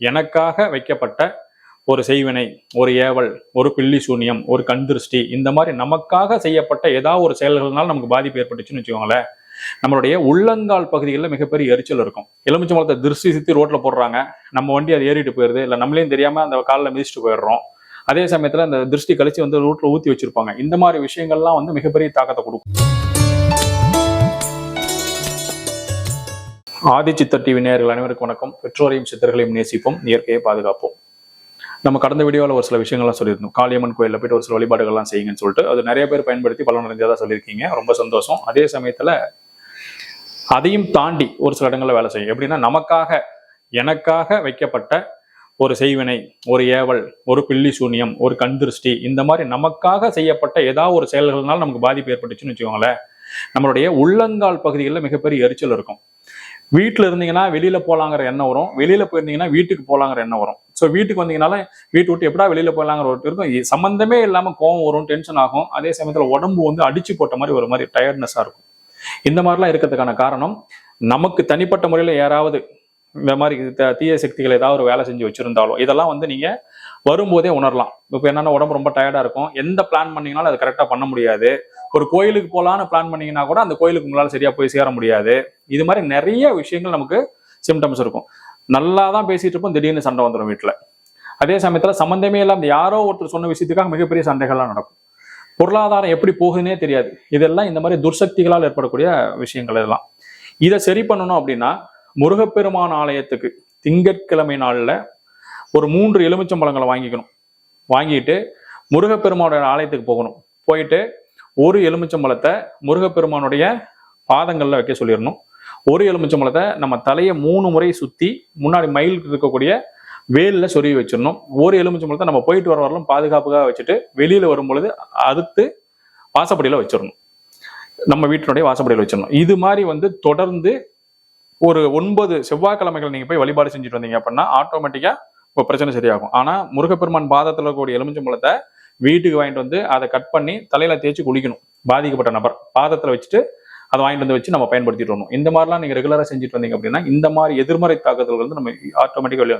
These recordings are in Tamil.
எனக்காக வைக்கப்பட்ட ஒரு செய்வினை ஒரு ஏவல் ஒரு பில்லி சூனியம் ஒரு கண் திருஷ்டி இந்த மாதிரி நமக்காக செய்யப்பட்ட ஏதாவது ஒரு செயல்கள்னால நமக்கு பாதிப்பு ஏற்பட்டுச்சுன்னு வச்சுக்கோங்களேன். நம்மளுடைய உள்ளங்கால் பகுதிகளில் மிகப்பெரிய எரிச்சல் இருக்கும். எலுமிச்சை மரத்தை திருஷ்டி சித்தி ரோட்ல போடுறாங்க. நம்ம வண்டி அது ஏறிட்டு போயிருது. இல்லை நம்மளையும் தெரியாம அந்த காலில் மிதிச்சுட்டு போயிடுறோம். அதே சமயத்தில் அந்த திருஷ்டி கழிச்சு வந்து ரோட்டில் ஊற்றி வச்சிருப்பாங்க. இந்த மாதிரி விஷயங்கள்லாம் வந்து மிகப்பெரிய தாக்கத்தை கொடுக்கும். ஆதிச்சித்தர் டிவி நேயர்கள் அனைவருக்கும் வணக்கம். பெற்றோரையும் சித்தர்களையும் நேசிப்போம். இயற்கையை பாதுகாப்போம். நம்ம கடந்த வீடியோவில் ஒரு சில விஷயங்கள்லாம் சொல்லியிருந்தோம். காளியம்மன் கோயிலில் போயிட்டு ஒரு சில வழிபாடுகள்லாம் செய்யுங்கன்னு சொல்லிட்டு அது நிறைய பேர் பயன்படுத்தி பலன் சொல்லியிருக்கீங்க. ரொம்ப சந்தோஷம். அதே சமயத்தில் அதையும் தாண்டி ஒரு சில இடங்களில் வேலை செய்யும். எப்படின்னா நமக்காக எனக்காக வைக்கப்பட்ட ஒரு செய்வினை ஒரு ஏவல் ஒரு பில்லி சூனியம் ஒரு கண் திருஷ்டி இந்த மாதிரி நமக்காக செய்யப்பட்ட ஏதாவது ஒரு செயல்கள்னால நமக்கு பாதிப்பு ஏற்பட்டுச்சுன்னு வச்சுக்கோங்களேன் நம்மளுடைய உள்ளங்கால் பகுதிகளில் மிகப்பெரிய எரிச்சல் இருக்கும். வீட்டில் இருந்தீங்கன்னா வெளியில் போகலாங்கிற எண்ணம் வரும். வெளியில் போயிருந்தீங்கன்னா வீட்டுக்கு போகலாங்கிற எண்ணம் வரும். ஸோ வீட்டுக்கு வந்தீங்கனால வீட்டு விட்டு எப்படா வெளியில் போகலாங்கிற ஒரு இருக்கும். சம்மந்தமே இல்லாமல் கோவம் வரும் டென்ஷன் ஆகும். அதே சமயத்தில் உடம்பு வந்து அடிச்சு போட்ட மாதிரி ஒரு மாதிரி டயர்ட்னஸாக இருக்கும். இந்த மாதிரிலாம் இருக்கிறதுக்கான காரணம் நமக்கு தனிப்பட்ட முறையில் யாராவது இந்த மாதிரி த- தீய சக்திகள் ஏதாவது ஒரு வேலை செஞ்சு வச்சுருந்தாலும் இதெல்லாம் வந்து நீங்கள் வரும்போதே உணரலாம். இப்போ என்னென்னா உடம்பு ரொம்ப டயர்டாக இருக்கும். எந்த பிளான் பண்ணிங்கனாலும் அது கரெக்டாக பண்ண முடியாது. ஒரு கோயிலுக்கு போகலான்னு பிளான் பண்ணிங்கன்னா கூட அந்த கோயிலுக்கு உங்களால் சரியாக போய் சேர முடியாது. இது மாதிரி நிறைய விஷயங்கள் நமக்கு சிம்டம்ஸ் இருக்கும். நல்லா தான் பேசிகிட்டு இருப்போம் திடீர்னு சண்டை வந்துடும் வீட்டில் அதே சமயத்தில் சம்மந்தமே இல்லாம யாரோ ஒருத்தர் சொன்ன விஷயத்துக்காக மிகப்பெரிய சண்டைகள்லாம் நடக்கும். பொருளாதாரம் எப்படி போகுதுன்னே தெரியாது. இதெல்லாம் இந்த மாதிரி துர்சக்திகளால் ஏற்படக்கூடிய விஷயங்கள் இதெல்லாம். இதை சரி பண்ணணும் அப்படின்னா முருகப்பெருமான் ஆலயத்துக்கு திங்கட்கிழமை நாளில் ஒரு மூன்று எலுமிச்சம்பழங்களை வாங்கிக்கணும். வாங்கிட்டு முருகப்பெருமானோட ஆலயத்துக்கு போகணும். போயிட்டு ஒரு எலுமிச்சம்பழத்தை முருகப்பெருமானுடைய பாதங்களில் வைக்க சொல்லிடணும். ஒரு எலுமிச்சம்பழத்தை நம்ம தலையை மூணு முறை சுற்றி முன்னாடி மயிலுக்கு இருக்கக்கூடிய வேலில் சொருகி வச்சிடணும். ஒரு எலுமிச்சம்பழத்தை நம்ம போயிட்டு வர வரலும் பாதுகாப்புக்காக வச்சுட்டு வெளியில் வரும் பொழுது அறுத்து வாசப்படியில் வச்சிடணும். நம்ம வீட்டினுடைய வாசப்படியில் வச்சிடணும். இது மாதிரி வந்து தொடர்ந்து ஒரு ஒன்பது செவ்வாய்க்கிழமைகள் நீங்க போய் வழிபாடு செஞ்சுட்டு வந்தீங்க அப்படின்னா ஆட்டோமேட்டிக்கா உங்க பிரச்சனை சரியாகும். ஆனா முருகப்பெருமான் பாதத்துல இருக்கக்கூடிய எலுமிச்சம்பழத்தை வீட்டுக்கு வாங்கிட்டு வந்து அதை கட் பண்ணி தலையில தேய்ச்சி குளிக்கணும். பாதிக்கப்பட்ட நபர். பாதத்துல வச்சுட்டு அதை வாங்கிட்டு வந்து வச்சு நம்ம பயன்படுத்திட்டு வரணும். இந்த மாதிரிலாம் நீங்க ரெகுலரா செஞ்சுட்டு வந்தீங்க அப்படின்னா இந்த மாதிரி எதிர்மறை தாக்குதல்கள் வந்து நம்ம ஆட்டோமேட்டிக்காக வெளியே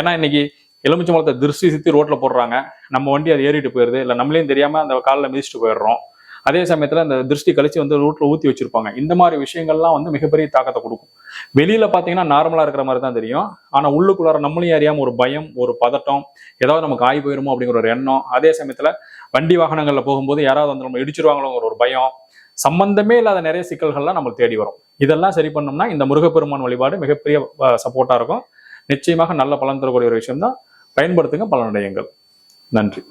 ஏன்னா இன்னைக்கு எலுமிச்சம்பழத்தை திருஷ்டி சித்தி ரோட்ல போடுறாங்க. நம்ம வண்டி அது ஏறிட்டு போயிருது. இல்லை நம்மளையும் தெரியாம அந்த காலில் மிதிச்சுட்டு போயிடுறோம். அதே சமயத்தில் அந்த திருஷ்டி கழிச்சு வந்து ரூட்டில் ஊற்றி வச்சிருப்பாங்க. இந்த மாதிரி விஷயங்கள்லாம் வந்து மிகப்பெரிய தாக்கத்தை கொடுக்கும். வெளியில் பார்த்தீங்கன்னா நார்மலாக இருக்கிற மாதிரி தான் தெரியும். ஆனால் உள்ளுக்குள்ளார நம்மளையும் அறியாமல் ஒரு பயம் ஒரு பதட்டம் ஏதாவது நமக்கு ஆகி போயிருமோ அப்படிங்கிற ஒரு எண்ணம். அதே சமயத்தில் வண்டி வாகனங்களில் போகும்போது யாராவது வந்து நம்ம இடிச்சிருவாங்களோங்கிற ஒரு பயம் சம்பந்தமே இல்லாத நிறைய சிக்கல்கள்லாம் நம்மளுக்கு தேடி வரும். இதெல்லாம் சரி பண்ணோம்னா இந்த முருகப்பெருமான் வழிபாடு மிகப்பெரிய சப்போர்ட்டாக இருக்கும். நிச்சயமாக நல்ல பலன் தரக்கூடிய ஒரு விஷயம் தான் பயன்படுத்துங்க பலனடையுங்கள். நன்றி.